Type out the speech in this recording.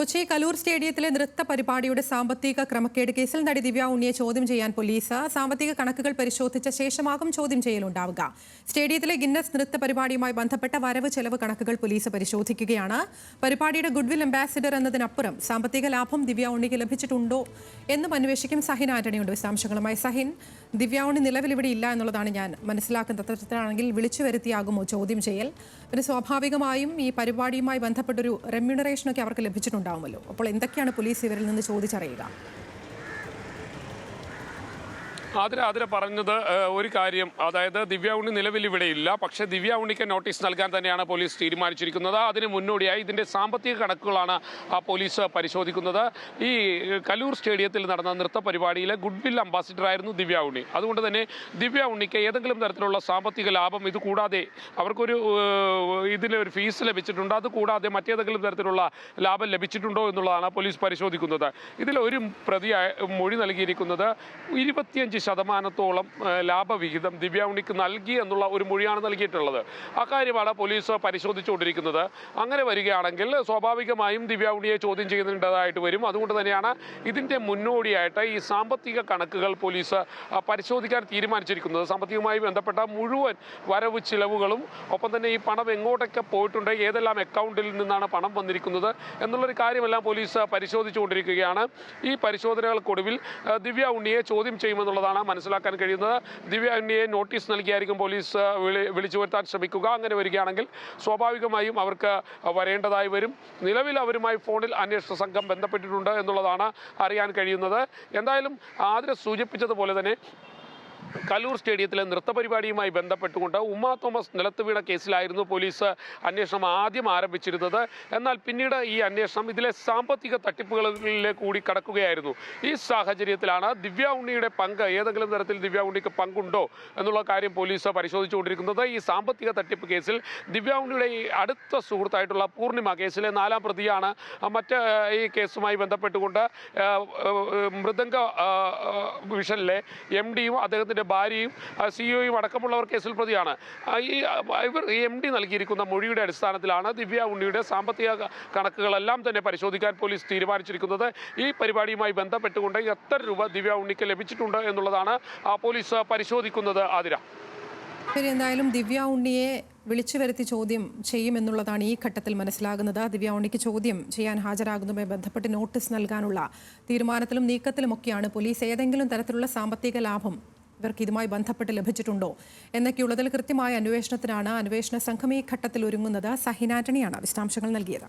കൊച്ചി കലൂർ സ്റ്റേഡിയത്തിലെ നൃത്ത പരിപാടിയുടെ സാമ്പത്തിക ക്രമക്കേട് കേസിൽ നടി ദിവ്യ ഉണ്ണിയെ ചോദ്യം ചെയ്യാൻ പോലീസ്. സാമ്പത്തിക കണക്കുകൾ പരിശോധിച്ച ശേഷമാകും ചോദ്യം ചെയ്യലുണ്ടാവുക. സ്റ്റേഡിയത്തിലെ ഗിന്നസ് നൃത്ത പരിപാടിയുമായി ബന്ധപ്പെട്ട വരവ് ചെലവ് കണക്കുകൾ പോലീസ് പരിശോധിക്കുകയാണ്. പരിപാടിയുടെ ഗുഡ്വിൽ അംബാസിഡർ എന്നതിനപ്പുറം സാമ്പത്തിക ലാഭം ദിവ്യ ഉണ്ണിക്ക് ലഭിച്ചിട്ടുണ്ടോ എന്നും അന്വേഷിക്കും സഹിൻ ആന്റണിയുണ്ട് വിശദാംശങ്ങളുമായി. സഹിൻ ദിവ്യ ഉണ്ണി നിലവിൽ ഇവിടെ ഇല്ല എന്നുള്ളതാണ് ഞാൻ മനസ്സിലാക്കുന്നത്. അത്തരത്തിലാണെങ്കിൽ വിളിച്ചു വരുത്തിയാകുമോ ചോദ്യം ചെയ്യൽ. പിന്നെ സ്വാഭാവികമായും ഈ പരിപാടിയുമായി ബന്ധപ്പെട്ടൊരു റെമ്യൂണറേഷനൊക്കെ അവർക്ക് ലഭിച്ചിട്ടുണ്ടാവുമല്ലോ. അപ്പോൾ എന്തൊക്കെയാണ് പോലീസ് ഇവരിൽ നിന്ന് ചോദിച്ചറിയുക? ആതിര ആതിര പറഞ്ഞത് ഒരു കാര്യം. അതായത് ദിവ്യ ഉണ്ണി നിലവിൽ ഇവിടെ ഇല്ല. പക്ഷേ ദിവ്യ ഉണ്ണിക്ക് നോട്ടീസ് നൽകാൻ തന്നെയാണ് പോലീസ് തീരുമാനിച്ചിരിക്കുന്നത്. അതിന് മുന്നോടിയായി ഇതിന്റെ സാമ്പത്തിക കണക്കുകളാണ് പോലീസ് പരിശോധിക്കുന്നത്. ഈ കലൂർ സ്റ്റേഡിയത്തിൽ നടന്ന നൃത്ത പരിപാടിയിലെ ഗുഡ്വിൽ അംബാസിഡർ ആയിരുന്നു ദിവ്യ ഉണ്ണി. അതുകൊണ്ട് തന്നെ ദിവ്യ ഉണ്ണിക്ക് ഏതെങ്കിലും തരത്തിലുള്ള സാമ്പത്തിക ലാഭം ഇത് കൂടാതെ അവർക്കൊരു ഇതിന് ഒരു ഫീസ് ലഭിച്ചിട്ടുണ്ട്. അത് കൂടാതെ മറ്റേതെങ്കിലും തരത്തിലുള്ള ലാഭം ലഭിച്ചിട്ടുണ്ടോ എന്നുള്ളതാണ് പോലീസ് പരിശോധിക്കുന്നത്. ഇതിൽ ഒരു പ്രതി മൊഴി നൽകിയിരിക്കുന്നത് ഇരുപത്തിയഞ്ച് ശതമാനത്തോളം ലാഭവിഹിതം ദിവ്യ ഉണ്ണിക്ക് നൽകി എന്നുള്ള ഒരു മൊഴിയാണ് നൽകിയിട്ടുള്ളത്. അക്കാര്യമാണ് പോലീസ് പരിശോധിച്ചുകൊണ്ടിരിക്കുന്നത്. അങ്ങനെ വരികയാണെങ്കിൽ സ്വാഭാവികമായും ദിവ്യ ഉണ്ണിയെ ചോദ്യം ചെയ്യുന്നതായിട്ട് വരും. അതുകൊണ്ട് തന്നെയാണ് ഇതിന്റെ മുന്നോടിയായിട്ട് ഈ സാമ്പത്തിക കണക്കുകൾ പോലീസ് പരിശോധിക്കാൻ തീരുമാനിച്ചിരിക്കുന്നത്. സാമ്പത്തികമായി ബന്ധപ്പെട്ട മുഴുവൻ വരവ് ചിലവുകളും ഒപ്പം തന്നെ ഈ പണം എങ്ങോട്ടൊക്കെ പോയിട്ടുണ്ട് ഏതെല്ലാം അക്കൗണ്ടിൽ നിന്നാണ് പണം വന്നിരിക്കുന്നത് എന്നുള്ളൊരു കാര്യമെല്ലാം പോലീസ് പരിശോധിച്ചുകൊണ്ടിരിക്കുകയാണ്. ഈ പരിശോധനകൾക്കൊടുവിൽ ദിവ്യ ഉണ്ണിയെ ചോദ്യം ചെയ്യുമെന്നുള്ളതാണ് മനസ്സിലാക്കാൻ കഴിയുന്നത്. ദിവ്യ ഉണ്ണിയെ നോട്ടീസ് നൽകിയായിരിക്കും പോലീസ് വിളി വിളിച്ചു വരുത്താൻ ശ്രമിക്കുക. അങ്ങനെ വരികയാണെങ്കിൽ സ്വാഭാവികമായും അവർക്ക് വരേണ്ടതായി വരും. നിലവിൽ അവരുമായി ഫോണിൽ അന്വേഷണ സംഘം ബന്ധപ്പെട്ടിട്ടുണ്ട് എന്നുള്ളതാണ് അറിയാൻ കഴിയുന്നത്. എന്തായാലും ആതിര സൂചിപ്പിച്ചതുപോലെ തന്നെ കലൂർ സ്റ്റേഡിയത്തിലെ നൃത്ത പരിപാടിയുമായി ബന്ധപ്പെട്ടുകൊണ്ട് ഉമ്മ തോമസ് നിലത്ത് വീണ കേസിലായിരുന്നു പോലീസ് അന്വേഷണം ആദ്യം ആരംഭിച്ചിരുന്നത്. എന്നാൽ പിന്നീട് ഈ അന്വേഷണം ഇതിലെ സാമ്പത്തിക തട്ടിപ്പുകളിലേക്ക് കൂടി കടക്കുകയായിരുന്നു. ഈ സാഹചര്യത്തിലാണ് ദിവ്യ ഉണ്ണിയുടെ പങ്ക് ഏതെങ്കിലും തരത്തിൽ ദിവ്യ ഉണ്ണിക്ക് പങ്കുണ്ടോ എന്നുള്ള കാര്യം പോലീസ് പരിശോധിച്ചുകൊണ്ടിരിക്കുന്നത്. ഈ സാമ്പത്തിക തട്ടിപ്പ് കേസിൽ ദിവ്യ ഉണ്ണിയുടെ ഈ അടുത്ത സുഹൃത്തായിട്ടുള്ള പൂർണിമ കേസിലെ നാലാം പ്രതിയാണ്. മറ്റ് ഈ കേസുമായി ബന്ധപ്പെട്ടുകൊണ്ട് മൃദംഗ വിഷനിലെ എം ഡിയും അദ്ദേഹത്തിന്റെ ഭാര്യയും സിഇഒയും അടക്കമുള്ളവർ കേസിൽ പ്രതിയാണ്. ഈ ഇവർ എം ഡി നൽകിയിരിക്കുന്ന മൊഴിയുടെ അടിസ്ഥാനത്തിലാണ് ദിവ്യ ഉണ്ണിയുടെ സാമ്പത്തിക കണക്കുകളെല്ലാം തന്നെ പരിശോധിക്കാൻ പോലീസ് തീരുമാനിച്ചിരിക്കുന്നത്. ഈ പരിപാടിയുമായി ബന്ധപ്പെട്ടുകൊണ്ട് എത്ര രൂപ ദിവ്യ ഉണ്ണിക്ക് ലഭിച്ചിട്ടുണ്ട് എന്നുള്ളതാണ് പോലീസ് പരിശോധിക്കുന്നത്. ആതിര. ശരി എന്തായാലും ദിവ്യ ഉണ്ണിയെ വിളിച്ചു വരുത്തി ചോദ്യം ചെയ്യുമെന്നുള്ളതാണ് ഈ ഘട്ടത്തിൽ മനസ്സിലാകുന്നത്. ദിവ്യ ഉണ്ണിക്ക് ചോദ്യം ചെയ്യാൻ ഹാജരാകുന്നതുമായി ബന്ധപ്പെട്ട് നോട്ടീസ് നൽകാനുള്ള തീരുമാനത്തിലും നീക്കത്തിലുമൊക്കെയാണ് പോലീസ് ഏതെങ്കിലും തരത്തിലുള്ള സാമ്പത്തിക ലാഭം ഇവർക്ക് ഇതുമായി ബന്ധപ്പെട്ട് ലഭിച്ചിട്ടുണ്ടോ എന്നൊക്കെയുള്ളതിൽ കൃത്യമായ അന്വേഷണത്തിനാണ് അന്വേഷണ സംഘം ഈ ഘട്ടത്തിൽ ഒരുങ്ങുന്നത്. സഹിനാന്റണിയാണ് വിശദാംശങ്ങൾ നൽകിയത്.